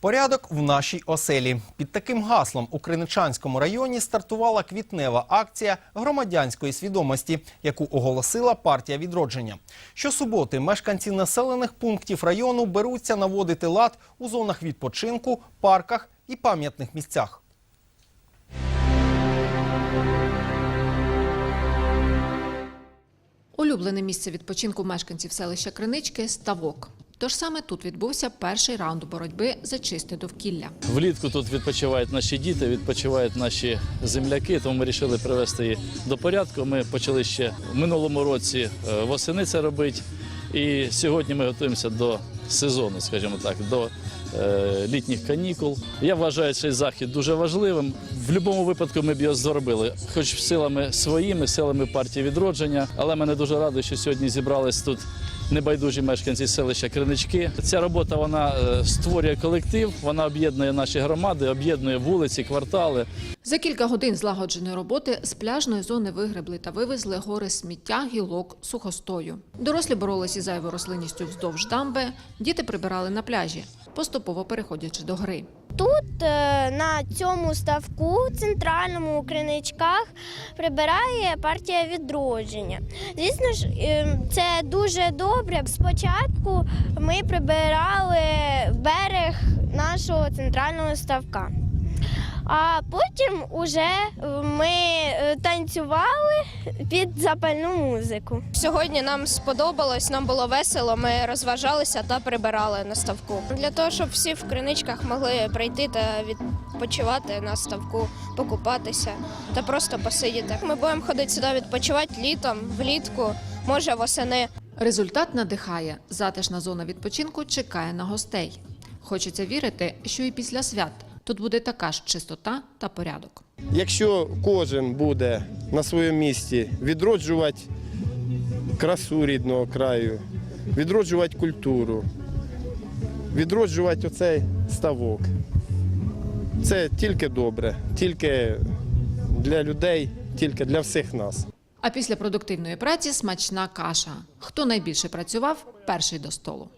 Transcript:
Порядок в нашій оселі. Під таким гаслом у Криничанському районі стартувала квітнева акція громадянської свідомості, яку оголосила партія відродження. Щосуботи мешканці населених пунктів району беруться наводити лад у зонах відпочинку, парках і пам'ятних місцях. Улюблене місце відпочинку мешканців селища Кринички ставок. Тож саме тут відбувся перший раунд боротьби за чисте довкілля. Влітку тут відпочивають наші діти, відпочивають наші земляки, тому ми вирішили привести її до порядку. Ми почали ще в минулому році е, восени це робити. І сьогодні ми готуємося до сезону, скажімо так, до е, літніх канікул. Я вважаю цей захід дуже важливим. В будь-якому випадку ми б його зробили, хоч силами своїми, силами партії відродження. Але мене дуже радує, що сьогодні зібрались тут небайдужі мешканці селища Кринички. Ця робота вона е, створює колектив, вона об'єднує наші громади, об'єднує вулиці, квартали. За кілька годин злагодженої роботи з пляжної зони вигребли та вивезли гори сміття, гілок, сухостою. Дорослі боролися із зайвою рослинністю вздовж дамби, діти прибирали на пляжі, поступово переходячи до гри. Тут е, на цьому ставку центральному у Криничках прибирає партія відродження. Звісно ж, е, це дуже добре. Спочатку ми прибирали берег нашого центрального ставка. А потім уже ми е, танцювали під запальну музику. Сьогодні нам сподобалось, нам було весело. Ми розважалися та прибирали на ставку. Для того, щоб всі в криничках могли прийти та відпочивати на ставку, покупатися та просто посидіти. Ми будемо ходити сюди відпочивати літом, влітку, може восени. Результат надихає. Затишна зона відпочинку чекає на гостей. Хочеться вірити, що і після свят тут буде така ж чистота та порядок. Якщо кожен буде на своєму місці відроджувати красу рідного краю, відроджувати культуру, відроджувати оцей ставок, це тільки добре, тільки для людей, тільки для всіх нас. А після продуктивної праці смачна каша. Хто найбільше працював, перший до столу.